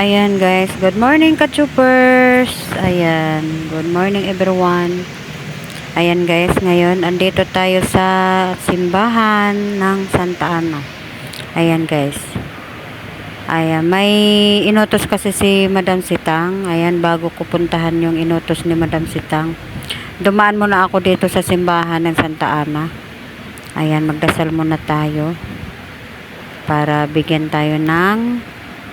Ayan guys, good morning ka-choopers. Ayan, good morning everyone. Ayan guys, ngayon andito tayo sa simbahan ng Santa Ana. Ayan guys. Ayan, may inutos kasi si Madam Sitang. Ayan, bago ko puntahan yung inutos ni Madam Sitang. Dumaan muna ako dito sa simbahan ng Santa Ana. Ayan, magdasal muna tayo para bigyan tayo ng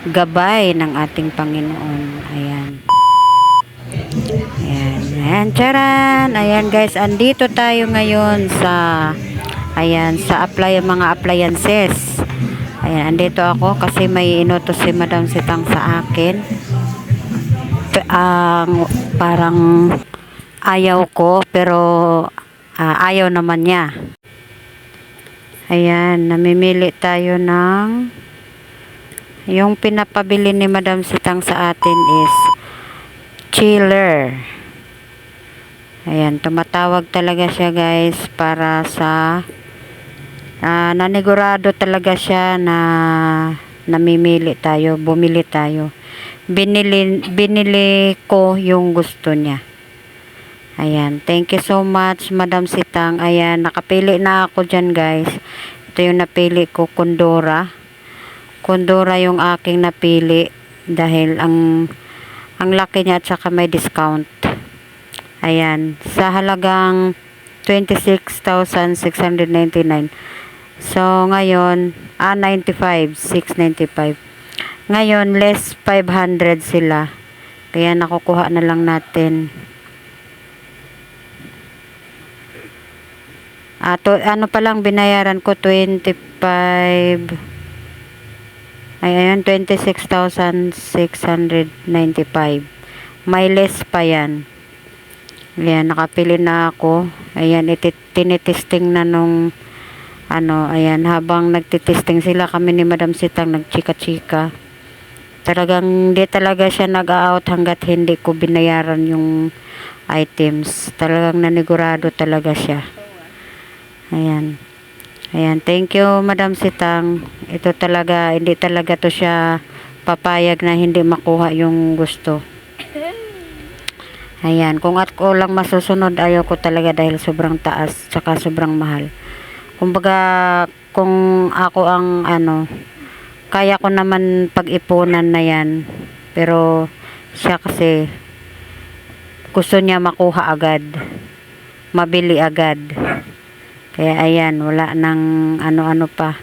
gabay ng ating Panginoon. Ayan. Ayan. Ayan, charan. Ayan guys, andito tayo ngayon sa ayan, sa apply mga appliances. Ayan, andito ako kasi may inutos si Madam Sitang sa akin. Ang parang ayaw ko pero ah, ayaw naman niya. Ayan, namimili tayo ng yung pinapabili ni Madam Sitang sa atin is chiller. Ayan, tumatawag talaga siya guys para sa ah, nanigurado talaga siya na namimili tayo, bumili tayo. Binili, binili ko yung gusto niya. Ayan, thank you so much Madam Sitang. Ayan, nakapili na ako dyan guys. Ito yung napili ko, Kondora. Kondora yung aking napili dahil ang ang laki niya at saka may discount. Ayan, sa halagang 26,699. So, ngayon, ah, 95, 695. Ngayon, less 500 sila. Kaya nakukuha na lang natin. Ah, to, ano pa lang binayaran ko 25 ay ayan 26,695 may less pa yan. Ayan nakapili na ako. Ayan tinitesting na nung ano ayan habang nagtitesting sila kami ni Madam Sitang nagchika-chika. Talagang hindi talaga siya nag-out hanggat hindi ko binayaran yung items. Talagang nanigurado talaga siya. Ayan Ayan, thank you Madam Sitang. Ito talaga, hindi talaga to siya papayag na hindi makuha yung gusto. Ayan, kung at ko lang masusunod, ayaw ko talaga dahil sobrang taas, tsaka sobrang mahal. Kumbaga, kung ako ang ano, kaya ko naman pag-ipunan na yan. Pero, siya kasi, gusto niya makuha agad. Mabili agad. Kaya ayan, wala nang ano-ano pa.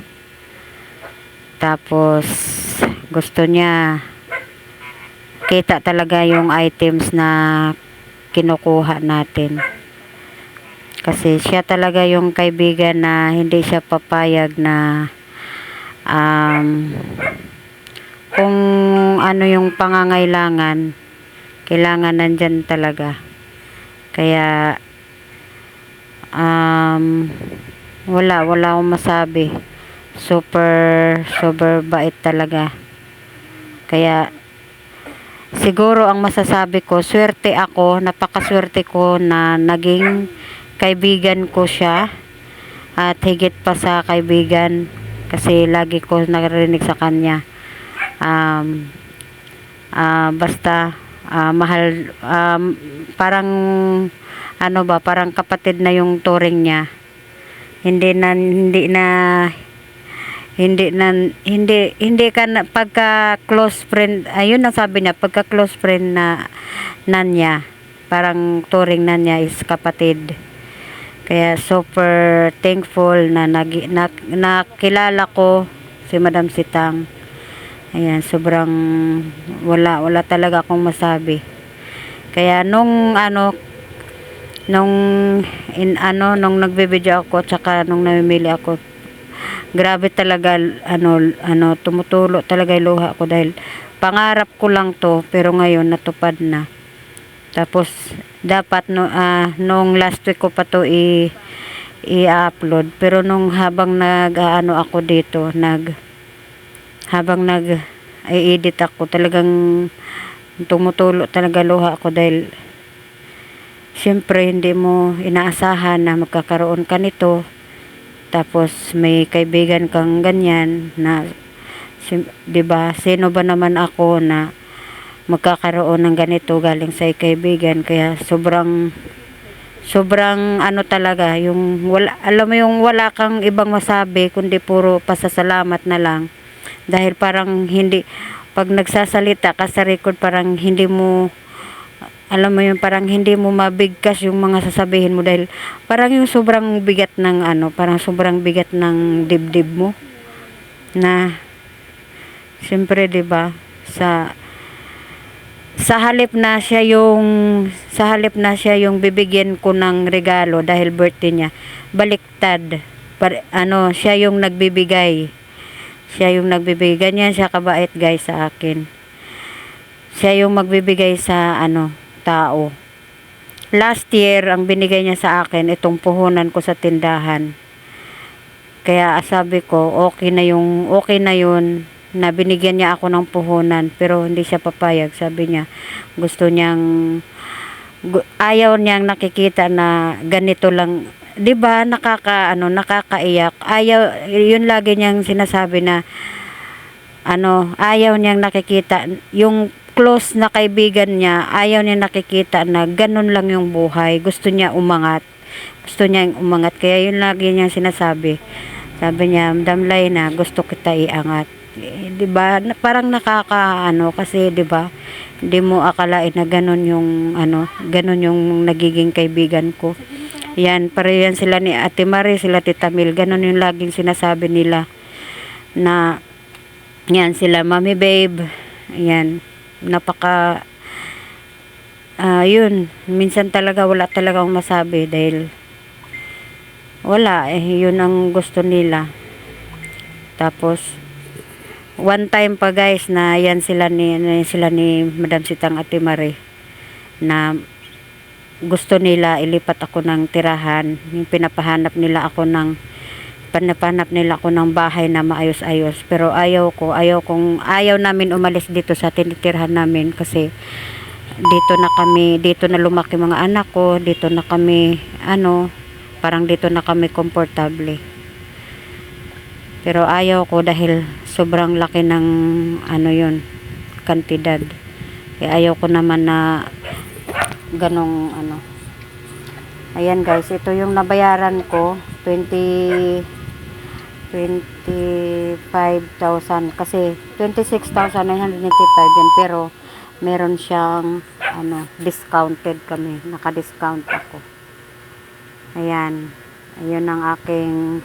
Tapos, gusto niya kita talaga yung items na kinukuha natin. Kasi siya talaga yung kaibigan na hindi siya papayag na um, kung ano yung pangangailangan, kailangan nandyan talaga. Kaya, um, wala, wala akong masabi. Super, super bait talaga. Kaya, siguro ang masasabi ko, swerte ako, napakaswerte ko na naging kaibigan ko siya. At higit pa sa kaibigan, kasi lagi ko narinig sa kanya. Um, ah, basta, ah, mahal, um, parang, ano ba, parang kapatid na yung turing niya. Hindi na, hindi na, hindi na, hindi, hindi ka na, pagka close friend, ayun ang sabi niya, pagka close friend na, na niya, parang turing na niya is kapatid. Kaya super thankful na, nagi, na nakilala ko si Madam Sitang. Ayan, sobrang wala, wala talaga akong masabi. Kaya nung ano, nung in ano nung nagbe-video ako tsaka nung namimili ako grabe talaga ano ano tumutulo talaga yung luha ko dahil pangarap ko lang to pero ngayon natupad na tapos dapat no ah, nung last week ko pa to i-upload pero nung habang nag ano ako dito nag habang nag i-edit ako talagang tumutulo talaga luha ko dahil Siyempre, hindi mo inaasahan na magkakaroon ka nito. Tapos, may kaibigan kang ganyan na 'di ba? Sino ba naman ako na magkakaroon ng ganito galing sa kaibigan kaya sobrang sobrang ano talaga yung wala alam mo yung wala kang ibang masabi kundi puro pasasalamat na lang dahil parang hindi pag nagsasalita ka sa record parang hindi mo alam mo yun parang hindi mo mabigkas yung mga sasabihin mo dahil parang yung sobrang bigat ng ano parang sobrang bigat ng dibdib mo. Na siyempre 'di ba sa sa halip na siya yung sa halip na siya yung bibigyan ko ng regalo dahil birthday niya baliktad Par, ano siya yung nagbibigay siya yung nagbibigay. Ganyan siya kabait guys sa akin. Siya yung magbibigay sa ano tao. Last year ang binigay niya sa akin itong puhunan ko sa tindahan. Kaya sabi ko okay na yung okay na yun na binigyan niya ako ng puhunan pero hindi siya papayag. Sabi niya gusto niyang ayaw niyang nakikita na ganito lang. 'di ba nakaka ano nakakaiyak. Ayaw yun lagi niyang sinasabi na ano ayaw niyang nakikita. Yung close na kaibigan niya ayaw niya nakikita na ganun lang yung buhay. Gusto niya umangat. Gusto niya umangat. Kaya yun lagi niyang sinasabi. Sabi niya Madam na gusto kita iangat eh, 'di ba parang nakaka ano kasi 'di ba hindi mo akalain na ganun yung ano ganun yung nagiging kaibigan ko. Yan pare yan sila ni Ate Marie sila Tita Mil ganun yung laging sinasabi nila na yan sila Mami Babe. Yan napaka ah yun minsan talaga wala talaga akong masabi dahil wala eh yun ang gusto nila. Tapos one time pa guys na yan sila ni na sila ni Madam Sitang Ate Marie na gusto nila ilipat ako ng tirahan. Yung pinapahanap nila ako ng pinapahanap nila ako ng bahay na maayos-ayos. Pero ayaw ko ayaw kong ayaw namin umalis dito sa tinitirhan namin kasi dito na kami dito na lumaki mga anak ko dito na kami ano parang dito na kami komportable pero ayaw ko dahil sobrang laki ng ano yon kantidad. Kaya ayaw ko naman na ganong ano. Ayan guys, ito yung nabayaran ko 20 25,000 kasi 26,995 yan pero meron siyang ano discounted kami naka-discount ako ayan ayun ang aking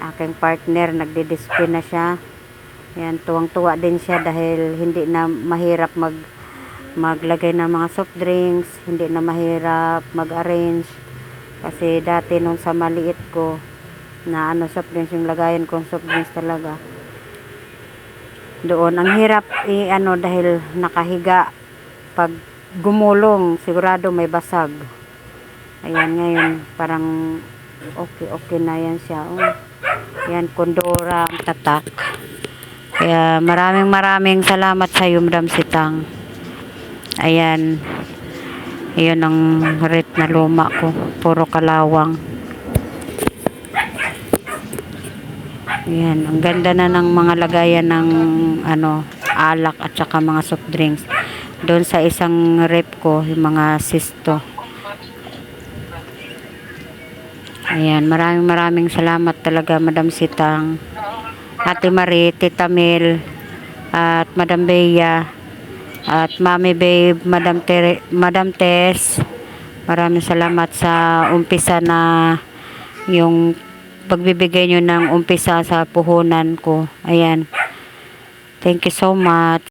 aking partner nagdi-display na siya. Yan tuwang-tuwa din siya dahil hindi na mahirap mag maglagay ng mga soft drinks hindi na mahirap mag-arrange. Kasi dati nung sa maliit ko na ano soft drinks yung lagayan kong soft drinks talaga. Doon ang hirap i ano dahil nakahiga. Pag gumulong sigurado may basag. Ayan ngayon parang okay okay na yan siya. Oh. Yan, kondora ang tatak. Kaya maraming maraming salamat sa iyo, Sitang. Ayan. Iyon ang rit na luma ko. Puro kalawang. Ayan, ang ganda na ng mga lagayan ng ano, alak at saka mga soft drinks. Doon sa isang rep ko, yung mga sisto. Ayan, maraming maraming salamat talaga Madam Sitang, Ate Marie, Tita Mel, at Madam Bea, at Mami Babe, Madam, Tere, Madam Tess. Maraming salamat sa umpisa na yung pagbibigay nyo ng umpisa sa puhunan ko. Ayan. Thank you so much.